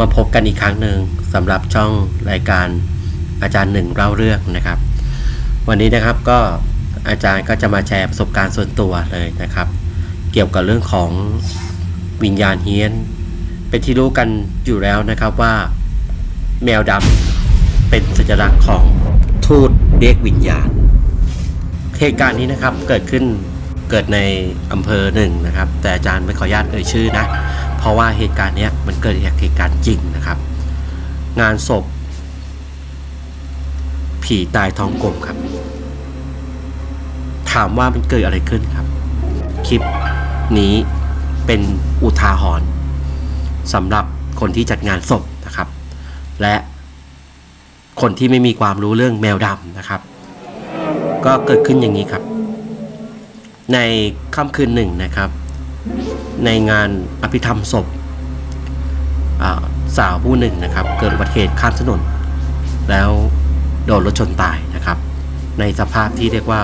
มาพบกันอีกครั้งหนึ่งสำหรับช่องรายการอาจารย์หนึ่งเล่าเรื่องนะครับ วันนี้นะครับก็อาจารย์ก็จะมาแชร์ประสบการณ์ส่วนตัวเลยนะครับ เกี่ยวกับเรื่องของวิญญาณเฮี้ยน เป็นที่รู้กันอยู่แล้วนะครับว่า แมวดำเป็นสัญลักษณ์ของทูตเรียกวิญญาณเหตุการณ์นี้นะครับเกิดขึ้นเกิดในอำเภอหนึ่งนะครับ แต่อาจารย์ไม่ขออนุญาตเอ่ยชื่อนะ เพราะว่าเหตุการณ์นี้มันเกิดจากเหตุการณ์จริงนะครับ งานศพ ผีตายท้องกลมครับ ถามว่ามันเกิดอะไรขึ้นครับ คลิปนี้เป็นอุทาหรณ์สำหรับคนที่จัดงานศพนะครับ และคนที่ไม่มีความรู้เรื่องแมวดำนะครับ ก็เกิดขึ้นอย่างนี้ครับ ในค่ำคืนหนึ่งนะครับ ในงานอภิธรรมศพสาวผู้หนึ่งนะครับ เกิดอุบัติเหตุข้ามถนน แล้วโดนรถชนตายนะครับ ในสภาพที่เรียกว่า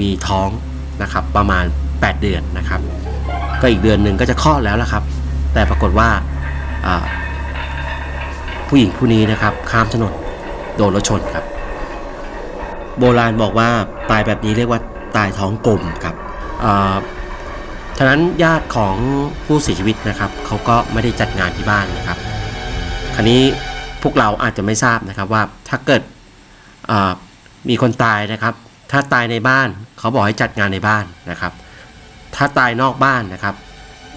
มีท้องนะครับประมาณ 8 เดือนนะครับ ก็อีกเดือนหนึ่งก็จะคลอดแล้วละครับ แต่ปรากฏว่าผู้หญิงผู้นี้นะครับข้ามถนนโดนรถชนครับ โบราณบอกว่าตายแบบนี้เรียกว่าตายท้องกลมครับ ฉะนั้นญาติของผู้เสียชีวิตนะครับเขาก็ไม่ได้จัดงานที่บ้านนะครับ คราวนี้พวกเราอาจจะไม่ทราบนะครับว่าถ้าเกิดมีคนตายนะครับ ถ้าตายในบ้านเขาบอกให้จัดงานในบ้านนะครับ ถ้าตายนอกบ้านนะครับ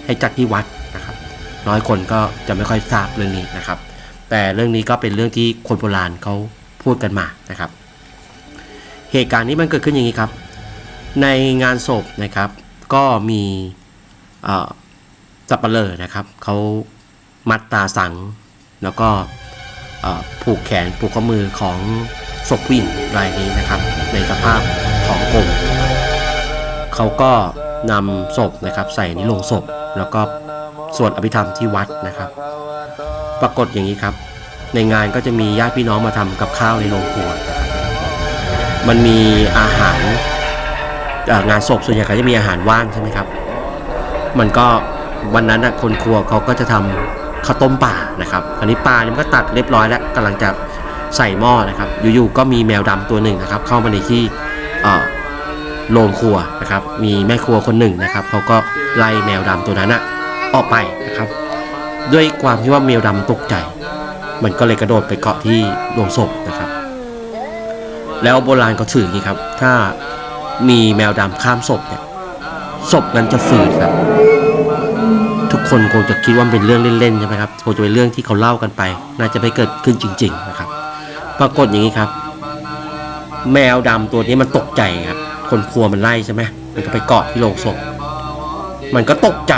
ให้จัดที่วัดนะครับ น้อยคนก็จะไม่ค่อยทราบเรื่องนี้นะครับ แต่เรื่องนี้ก็เป็นเรื่องที่คนโบราณเขาพูดกันมานะครับ เหตุการณ์นี้มันเกิดขึ้นอย่างนี้ครับ ในงานศพนะครับ ก็มีสับปะเลอนะครับเขามัดตาสัง แล้วก็ผูกแขนผูกข้อมือของศพผู้หญิงรายนี้นะครับ ในสภาพของกลมเขาก็นำศพนะครับใส่ในโลงศพ แล้วก็สวดอภิธรรมที่วัดนะครับ ปรากฏอย่างนี้ครับ ในงานก็จะมีญาติพี่น้องมาทำกับข้าวในโรงครัว มันมีอาหาร งานศพส่วนใหญ่ก็จะมีอาหารว่างใช่ไหมครับ มันก็วันนั้นนะคนครัวเขาก็จะทำข้าวต้มป่านะครับอันนี้ปลาเนี่ยมันก็ตัดเรียบร้อยแล้วกำลังจะใส่หม้อนะครับ อยู่ๆก็มีแมวดำตัวหนึ่งนะครับ เข้ามาในที่โรงครัวนะครับ มีแม่ครัวคนหนึ่งนะครับเขาก็ไล่แมวดำตัวนั้นน่ะออกไปนะครับ ด้วยความที่ว่าแมวดำตกใจ มันก็เลยกระโดดไปเกาะที่โรงศพนะครับ แล้วโบราณก็ถืออย่างนี้ครับ ถ้า มีแมวดำข้ามศพเนี่ยศพนั้นจะฝืนครับ ทุกคนคงจะคิดว่าเป็นเรื่องเล่นๆใช่ไหมครับคงจะเป็นเรื่องที่เขาเล่ากันไป น่าจะไม่เกิดขึ้นจริง ๆนะครับ ปรากฏอย่างนี้ครับ แมวดำตัวนี้มันตกใจครับ คนครัวมันไล่ใช่ไหมมันก็ไปเกาะที่โรงศพ มันก็ตกใจ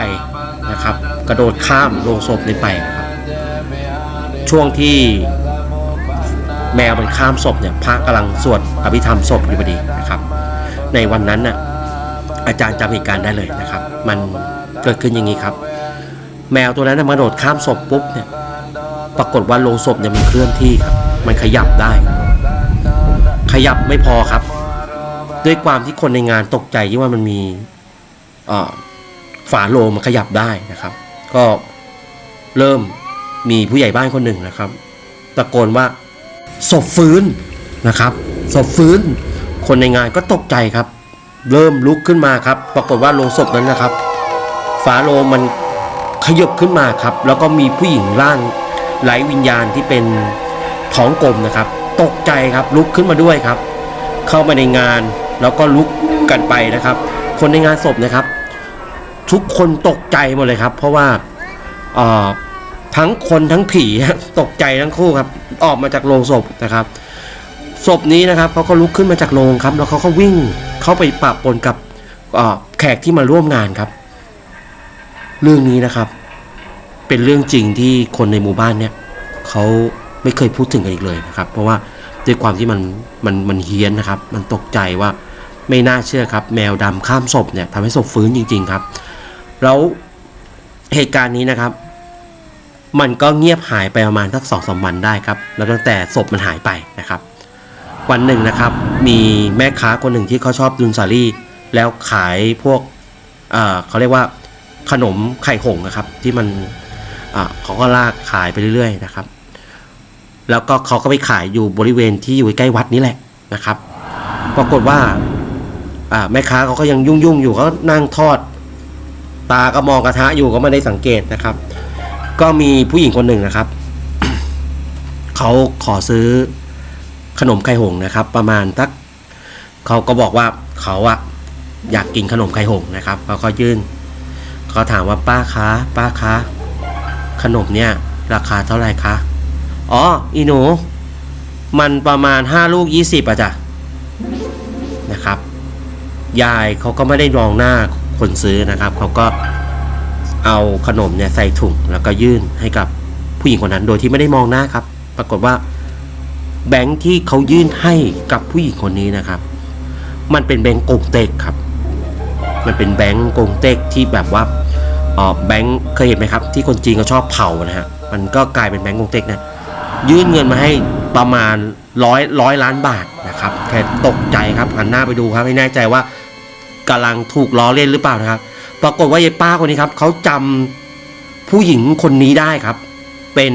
นะครับ กระโดดข้ามโรงศพนี้ไปนะครับ ช่วงที่แมวมันข้ามศพเนี่ยพระกำลังสวดอภิธรรมศพอยู่พอดีนะครับ ในวันนั้นน่ะอาจารย์จำเหตุการณ์ได้เลยนะครับ มันเกิดขึ้นอย่างนี้ครับ แมวตัวนั้นมาโดดข้ามศพปุ๊บเนี่ยปรากฏว่าโลงศพเนี่ยมันเคลื่อนที่ครับ มันขยับได้ ขยับไม่พอครับ ด้วยความที่คนในงานตกใจที่ว่ามันมีฝาโลงมันขยับได้นะครับ ก็เริ่มมีผู้ใหญ่บ้านคนหนึ่งนะครับ ตะโกนว่าศพฟื้นนะครับศพฟื้น คนในงานก็ตกใจครับ เริ่มลุกขึ้นมาครับ ปรากฏว่าโลงศพนั้นนะครับ ฝาโลงมันขยบขึ้นมาครับ แล้วก็มีผู้หญิงร่างไร้วิญญาณที่เป็นท้องกลมนะครับ ตกใจครับลุกขึ้นมาด้วยครับ เข้ามาในงานแล้วก็ลุกกันไปนะครับ คนในงานศพนะครับ ทุกคนตกใจหมดเลยครับ เพราะว่าทั้งคนทั้งผีตกใจทั้งคู่ครับ ออกมาจากโรงศพนะครับ ศพนี้นะครับเขาก็ลุกขึ้นมาจากโรงครับ แล้วเขาก็วิ่งเข้าไปปะปนกับแขกที่มาร่วมงานครับ เรื่องนี้นะครับ เป็นเรื่องจริงที่คนในหมู่บ้านเนี่ยเขาไม่เคยพูดถึงกันอีกเลยนะครับ เพราะว่าด้วยความที่มันมันมันเฮี้ยนนะครับ มันตกใจว่าไม่น่าเชื่อครับ แมวดำข้ามศพเนี่ยทำให้ศพฟื้นจริง ๆครับ แล้วเหตุการณ์นี้นะครับ มันก็เงียบหายไปประมาณสักสองสามวันได้ครับ แล้วตั้งแต่ศพมันหายไปนะครับ วันหนึ่งนะครับ มีแม่ค้าคนหนึ่งที่เขาชอบดุนซารี่ แล้วขายพวกเเขาเรียกว่าขนมไข่หงส์นะครับ ที่มันเขาก็ลากขายไปเรื่อยๆนะครับ แล้วก็เขาก็ไปขายอยู่บริเวณที่อยู่ใกล้วัดนี้แหละนะครับ ปรากฏว่าอ่าแม่ค้าเขาก็ยังยุ่งๆอยู่เขานั่งทอด ตาก็มองกระทะอยู่ก็ไม่ได้สังเกตนะครับ ก็มีผู้หญิงคนหนึ่งนะครับ เขาขอซื้อ ขนมไข่หงนะครับ ประมาณทักเขาก็บอกว่าเขาอะอยากกินขนมไข่หงนะครับเขาก็ยื่นเขาถามว่าป้าคะป้าคะขนมเนี่ยราคาเท่าไหร่คะอ๋ออีหนู มันประมาณห้าลูกยี่สิบอะจ้ะนะครับ ยายเขาก็ไม่ได้มองหน้าคนซื้อนะครับเขาก็เอาขนมเนี่ยใส่ถุงแล้วก็ยื่นให้กับผู้หญิงคนนั้นโดยที่ไม่ได้มองหน้าครับ ปรากฏว่า แบงค์ที่เขายื่นให้กับผู้หญิงคนนี้นะครับ มันเป็นแบงค์กงเต็กครับ มันเป็นแบงค์กงเต็กที่แบบว่าออแบงค์เคยเห็นไหมครับ ที่คนจีนเขาชอบเผานะฮะมันก็กลายเป็นแบงค์กงเต็กนะยื่นเงินมาให้ประมาณร้อยร้อยล้านบาทนะครับแค่ตกใจครับหันหน้าไปดูครับไม่แน่ใจว่ากำลังถูกล้อเล่นหรือเปล่านะครับ ปรากฏว่ายายป้าคนนี้ครับเขาจำผู้หญิงคนนี้ได้ครับ เป็น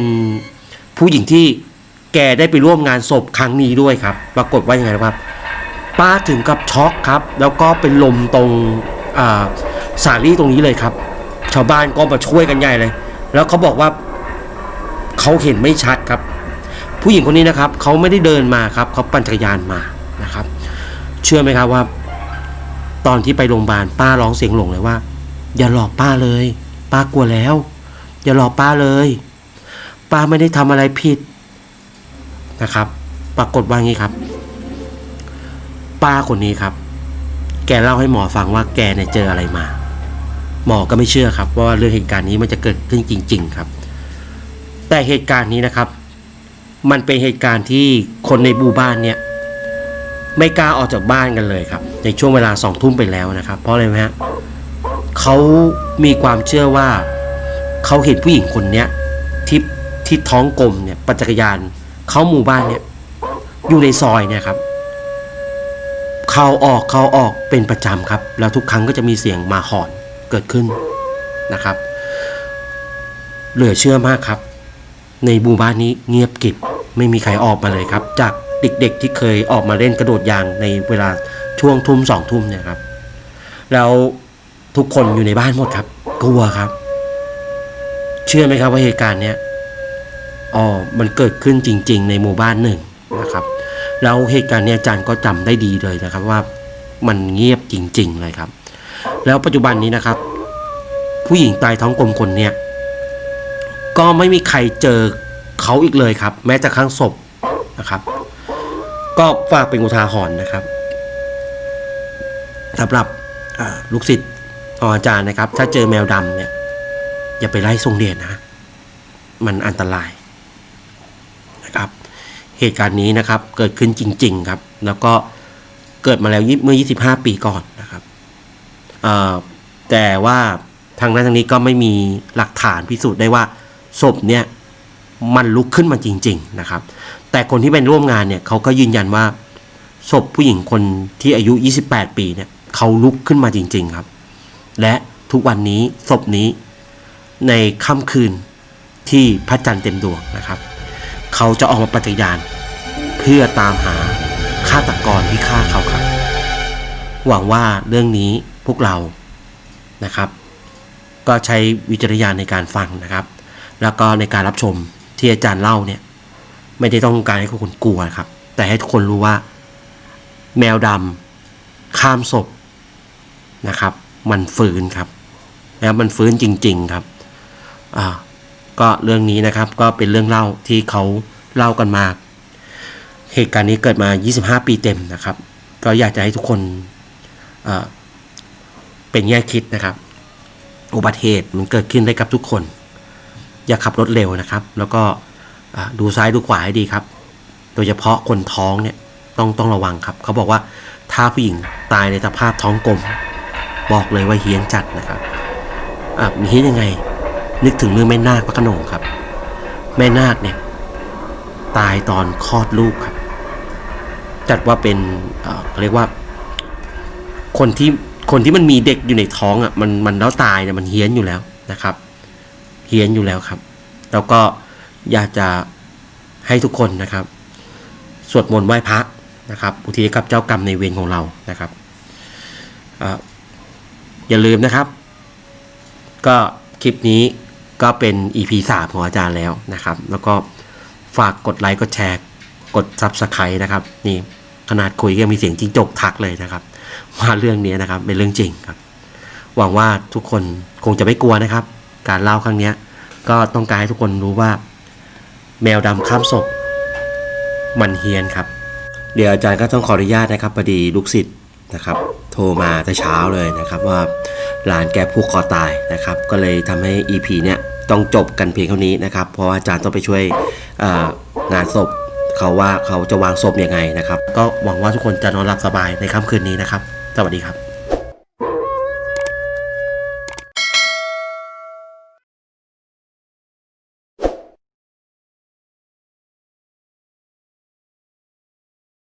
ผู้หญิงที่ แกได้ไปร่วมงานศพครั้งนี้ด้วยครับ ปรากฏว่ายังไงนะครับ ป้าถึงกับช็อกครับ แล้วก็เป็นลมตรงาสาลี่ตรงนี้เลยครับ ชาวบ้านก็มาช่วยกันใหญ่เลย แล้วเขาบอกว่าเขาเห็นไม่ชัดครับ ผู้หญิงคนนี้นะครับเขาไม่ได้เดินมาครับเขาปั่นจักรยานมานะครับ เชื่อไหมครับว่า ตอนที่ไปโรงพยาบาลป้าร้องเสียงหลงเลยว่า อย่าหลอกป้าเลย ป้ากลัวแล้ว อย่าหลอกป้าเลย ป้าไม่ได้ทำอะไรผิด นะครับ ปรากฏว่างี้ครับ ป้าคนนี้ครับ แกเล่าให้หมอฟังว่าแกเนี่ยเจออะไรมา หมอก็ไม่เชื่อครับ ว่าเรื่องเหตุการณ์นี้มันจะเกิดขึ้นจริง ๆ ครับ แต่เหตุการณ์นี้นะครับ มันเป็นเหตุการณ์ที่คนในบูบ้านเนี่ย ไม่กล้าออกจากบ้านกันเลยครับ ในช่วงเวลาสองทุ่มไปแล้วนะครับ เพราะอะไรไหมฮะเขามีความเชื่อว่าเขาเห็นผู้หญิงคนเนี้ยที่ที่ท้องกลมเนี่ยปั่นจักรยาน เข้าหมู่บ้านเนี่ยอยู่ในซอยเนี่ยครับ เข้าออกเข้าออกเป็นประจำครับ แล้วทุกครั้งก็จะมีเสียงมาหอนเกิดขึ้นนะครับ เหลือเชื่อมากครับ ในหมู่บ้านนี้เงียบกิบไม่มีใครออกมาเลยครับ จากเด็กๆที่เคยออกมาเล่นกระโดดยางในเวลาช่วงทุ่มสองทุ่มเนี่ยครับ แล้วทุกคนอยู่ในบ้านหมดครับกลัวครับ เชื่อไหมครับว่าเหตุการณ์เนี้ย อ๋อมันเกิดขึ้นจริง ๆ ในหมู่บ้านหนึ่งนะครับแล้วเหตุการณ์นี้อาจารย์ก็จำได้ดีเลยนะครับว่ามันเงียบจริง ๆ เลยครับ แล้วปัจจุบันนี้นะครับ ผู้หญิงตายท้องกลมคนเนี้ยก็ไม่มีใครเจอเขาอีกเลยครับ แม้แต่ครั้งศพนะครับ ก็ฝากเป็นอุทาหรณ์นะครับสำหรับลูกศิษย์ของอาจารย์นะครับ ถ้าเจอแมวดำเนี่ย อย่าไปไล่ทรงเดชนะ มันอันตราย นะครับ เหตุการณ์นี้นะครับเกิดขึ้นจริง ๆ ครับ แล้วก็เกิดมาแล้วเมื่อ 25 ปีก่อนนะครับแต่ว่าทางนั้นทางนี้ก็ไม่มีหลักฐานพิสูจน์ได้ว่าศพเนี่ยมันลุกขึ้นมาจริง ๆ นะครับ แต่คนที่เป็นร่วมงานเนี่ยเขาก็ยืนยันว่าศพผู้หญิงคนที่อายุ 28 ปีเนี่ยเขาลุกขึ้นมาจริง ๆ ครับ และทุกวันนี้ศพนี้ในค่ำคืนที่พระจันทร์เต็มดวงนะครับ เขาจะออกมาปฏิญาณ เพื่อตามหาฆาตกรที่ฆ่าเขาครับ หวังว่าเรื่องนี้พวกเรานะครับ ก็ใช้วิจารณญาณในการฟังนะครับ แล้วก็ในการรับชมที่อาจารย์เล่าเนี่ย ไม่ได้ต้องการให้ทุกคนกลัวครับ แต่ให้ทุกคนรู้ว่า แมวดำข้ามศพนะครับ มันฟื้นครับ แล้วมันฟื้นจริง ๆครับ อ่า ก็เรื่องนี้นะครับก็เป็นเรื่องเล่าที่เขาเล่ากันมา เหตุการณ์นี้เกิดมา 25 ปีเต็มนะครับ ก็อยากจะให้ทุกคนเเป็นแง่คิดนะครับ อุบัติเหตุมันเกิดขึ้นได้กับทุกคน อย่าขับรถเร็วนะครับ แล้วก็ดูซ้ายดูขวาให้ดีครับ โดยเฉพาะคนท้องเนี่ยต้องต้องระวังครับ เขาบอกว่าถ้าผู้หญิงตายในสภาพท้องกลม บอกเลยว่าเฮี้ยนจัดนะครับอะมีเฮี้ยนยังไง นึกถึงเรื่องแม่นาคพระขนงครับ แม่นาคเนี่ย ตายตอนคลอดลูกครับ จัดว่าเป็นเอ่อเรียกว่า คนที่คนที่มันมีเด็กอยู่ในท้องอะมันมันแล้วตายเนี่ยมันเฮี้ยนอยู่แล้วนะครับ เฮี้ยนอยู่แล้วครับ แล้วก็อยากจะให้ทุกคนนะครับ สวดมนต์ไหว้พระนะครับอุทิศกับเจ้ากรรมในเวรของเรานะครับออย่าลืมนะครับ ก็คลิปนี้ ก็เป็น EP 3 ของอาจารย์แล้วนะครับ แล้วก็ฝากกดไลค์กดแชร์ กด Subscribe นะครับ นี่ขนาดคุยก็มีเสียงจิ้งจกทักเลยนะครับ ว่าเรื่องนี้นะครับเป็นเรื่องจริงครับ หวังว่าทุกคนคงจะไม่กลัวนะครับ การเล่าครั้งนี้ก็ต้องการให้ทุกคนรู้ว่า แมวดำข้ามศพมันเฮียนครับ เดี๋ยวอาจารย์ก็ต้องขออนุญาตนะครับพอดีลูกศิษย์ นะครับ โทรมาแต่เช้าเลยนะครับว่าหลานแกผูกคอตายนะครับ ก็เลยทำให้ EP เนี่ยต้องจบกันเพียงเท่านี้นะครับ เพราะว่าอาจารย์ต้องไปช่วยงานศพเขาว่าเขาจะวางศพยังไงนะครับ ก็หวังว่าทุกคนจะนอนหลับสบายในค่ำคืนนี้นะครับ สวัสดีครับ